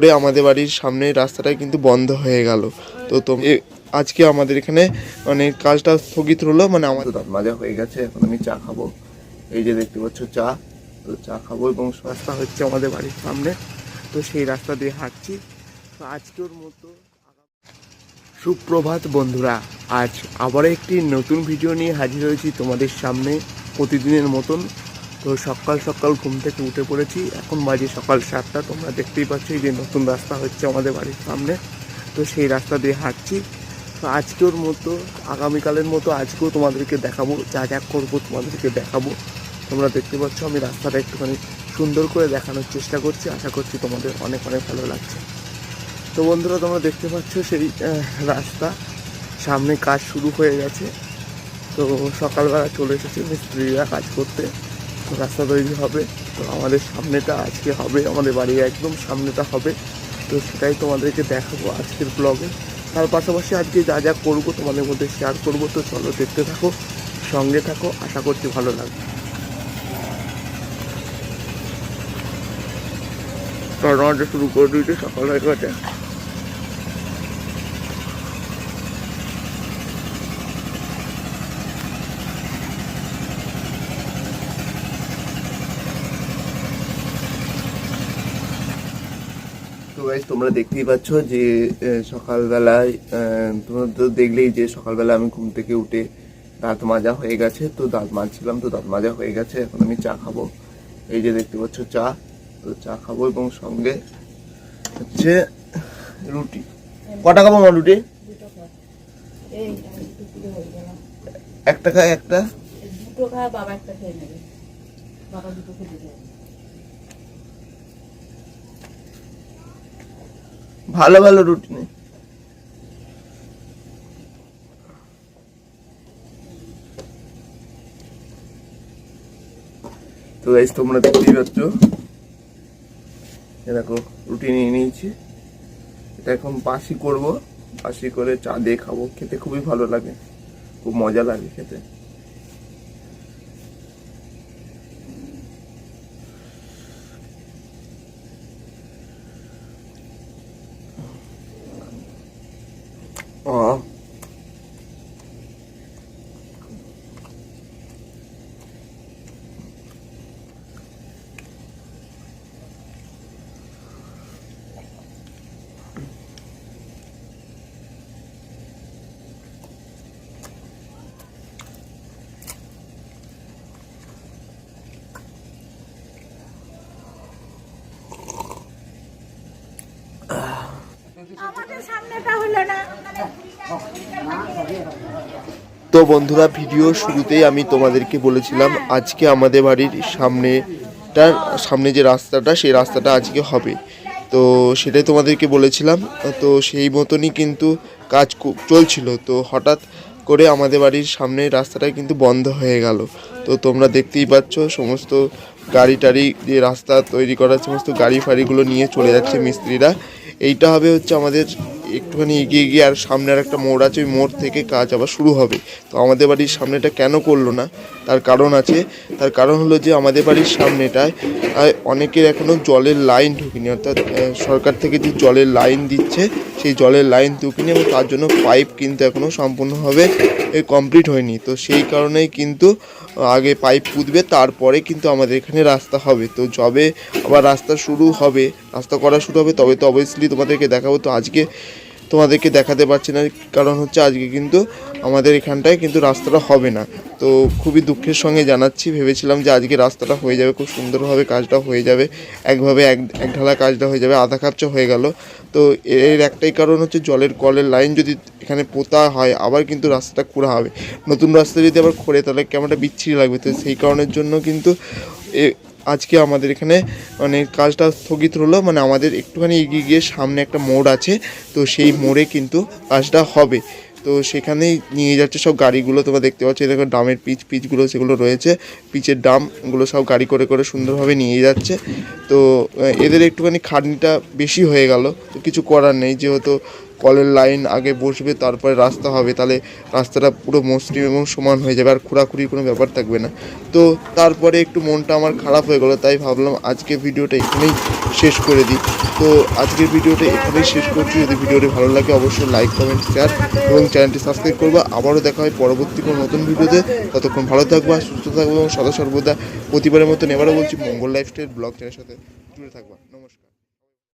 করে আমাদের বাড়ির সামনে রাস্তাটা কিন্তু বন্ধ হয়ে গেল। তো এ- আজকে আমাদের এখানে মানে কাজটা স্থগিত হলো মানে আমাদের মাজা হয়ে গেছে, এখন আমি চা খাব। এই যে দেখতে পাচ্ছ চা, তো চা খাব এবং রাস্তা হচ্ছে আমাদের বাড়ির সামনে। তো সেই রাস্তা দিয়ে হাঁটছি। তো আজকের মতো সুপ্রভাত বন্ধুরা, আজ আবার একটি নতুন ভিডিও নিয়ে হাজির হয়েছি তোমাদের সামনে প্রতিদিনের মতন। তো সকাল সকাল ঘুম থেকে উঠে পড়েছি। এখন বাজে সকাল সাতটা। তোমরা দেখতেই পাচ্ছ যে নতুন রাস্তা হচ্ছে আমাদের বাড়ির সামনে। তো সেই রাস্তা দিয়ে হাঁটছি। তো আজকের মতো, আগামীকালের মতো আজকেও তোমাদেরকে দেখাবো। যা যা করব তোমাদেরকে দেখাবো। তোমরা দেখতে পাচ্ছ আমি রাস্তাটা একটুখানি সুন্দর করে দেখানোর চেষ্টা করছি। আশা করছি তোমাদের অনেক অনেক ভালো লাগছে। তো বন্ধুরা, তোমরা দেখতে পাচ্ছ সেই রাস্তা। সামনে কাজ শুরু হয়ে গেছে। তো সকালবেলা চলে এসেছে মিস্ত্রিরা কাজ করতে। রাস্তা তৈরি হবে। তো আমাদের সামনেটা আজকে হবে, আমাদের বাড়ির একদম সামনেটা হবে। তো সেটাই তোমাদেরকে দেখাবো আজকের ব্লগে তার পাশাপাশি আজকে যা যা করব তোমাদের মধ্যে শেয়ার করব, তো চলো দেখতে থাকো, সঙ্গে থাকো, আশা করছি ভালো লাগবে। রান্নাটা শুরু করে দিয়েছে সকাল হয়ে গেছে তো গাইজ তোমরা দেখতেই পাচ্ছ যে সকালবেলায় তোমরা তো দেখলেই যে সকালবেলা আমি ঘুম থেকে উঠে দাঁত মাজা হয়ে গেছে। তো দাঁত মাজছিলাম, তো দাঁত মাজা হয়ে গেছে। এখন আমি চা খাব। এই যে দেখতে পাচ্ছ চা। তো চা খাব এবং সঙ্গে হচ্ছে রুটি। কটা খাব আমার রুটি? একটা খায় একটা। দুটো খায় বাবা একটা খেয়ে নেবে। বাবা দুটো খেতে ভালো ভালো রুটি নেই। তো গাইজ তোমরা দেখতেই পাচ্ছ। এ দেখো, রুটি নিয়ে নিয়েছি। এটা এখন বাসি করব। বাসি করে চা দিয়ে খাব। খেতে খুবই ভালো লাগে। খুব মজা লাগে খেতে। Oh. তো বন্ধুরা ভিডিও শুরুতেই আমি তোমাদেরকে বলেছিলাম আজকে আমাদের বাড়ির সামনেটার সামনে যে রাস্তাটা সেই রাস্তাটা আজকে হবে। তো সেটাই তোমাদেরকে বলেছিলাম। তো সেই মতনই কিন্তু কাজ কু- চলছিল। তো হঠাৎ করে আমাদের বাড়ির সামনে রাস্তাটা কিন্তু বন্ধ হয়ে গেল। তো তোমরা দেখতেই পাচ্ছ সমস্ত গাড়ি টাড়ি যে রাস্তা তৈরি করার সমস্ত গাড়ি ফাড়িগুলো নিয়ে চলে যাচ্ছে মিস্ত্রিরা। এইটা হবে হচ্ছে আমাদের একটুখানি এগিয়ে গিয়ে আর সামনে আর একটা মোড় আছে, ওই মোড় থেকে কাজ আবার শুরু হবে। তো আমাদের বাড়ির সামনেটা কেন করল না? তার কারণ আছে, তার কারণ হলো যে আমাদের বাড়ির সামনেটায় অনেকের এখনও জলের লাইন ঢুকিনি। অর্থাৎ সরকার থেকে যে জলের লাইন দিচ্ছে, সেই জলের লাইন ঢুকিনি এবং তার জন্য পাইপ কিন্তু এখনও সম্পূর্ণভাবে কমপ্লিট হয়নি। তো সেই কারণেই কিন্তু আগে পাইপ পুঁতবে, তারপরে কিন্তু আমাদের এখানে রাস্তা হবে। তো যবে আবার রাস্তা শুরু হবে, রাস্তা করা শুরু হবে, তবে তো অবভিয়াসলি তোমাদেরকে দেখাবো। তো আজকে তোমাদেরকে দেখাতে পারছি না, কারণ হচ্ছে আজকে কিন্তু আমাদের এখানটায় কিন্তু রাস্তাটা হবে না। তো খুবই দুঃখের সঙ্গে জানাচ্ছি, ভেবেছিলাম যে আজকে রাস্তাটা হয়ে যাবে, খুব সুন্দরভাবে কাজটা হয়ে যাবে, একভাবে এক এক ঢালা কাজটা হয়ে যাবে, আধা কাপচা হয়ে গেল। তো এর একটাই কারণ হচ্ছে জলের কলের লাইন যদি এখানে পোতা হয়, আবার কিন্তু রাস্তাটা খোঁড়া হবে। নতুন রাস্তা যদি আবার খোঁড়ে, তাহলে কেমনটা বিচ্ছিরি লাগবে? তো সেই কারণের জন্য কিন্তু আজকে আমাদের এখানে মানে কাজটা স্থগিত হলো মানে আমাদের একটুখানি এগিয়ে গিয়ে সামনে একটা মোড় আছে, তো সেই মোড়ে কিন্তু কাজটা হবে। তো সেখানেই নিয়ে যাচ্ছে সব গাড়িগুলো, তোমরা দেখতে পাচ্ছ দেখো ডামের পিচ, পিচগুলো সেগুলো রয়েছে, পিচের ডামগুলো সব গাড়ি করে করে সুন্দরভাবে নিয়ে যাচ্ছে। তো এদের একটুখানি খাটনিটা বেশি হয়ে গেল, তো কিছু করার নেই, যেহেতু কলের লাইন আগে বসবে, তারপরে রাস্তা হবে। তাহলে রাস্তাটা পুরো মসৃণ এবং সমান হয়ে যাবে, আর খোঁড়াখুড়ির কোনো ব্যাপার থাকবে না। তো তারপরে একটু মনটা আমার খারাপ হয়ে গেলো, তাই ভাবলাম আজকে ভিডিওটা এখানেই শেষ করে দিই। তো আজকের ভিডিওটা এখানেই শেষ করছি। যদি ভিডিওটি ভালো লাগে, অবশ্যই লাইক কমেন্ট শেয়ার এবং চ্যানেলটি সাবস্ক্রাইব করবা। আবারও দেখা হয় পরবর্তী কোনো নতুন ভিডিওতে। ততক্ষণ ভালো থাকবা, সুস্থ থাকবা এবং সদা সর্বদা প্রতিবারের মতন এবারও বলছি, মঙ্গল লাইফস্টাইল ব্লগ চ্যানেলের সাথে জুড়ে থাকবা। নমস্কার।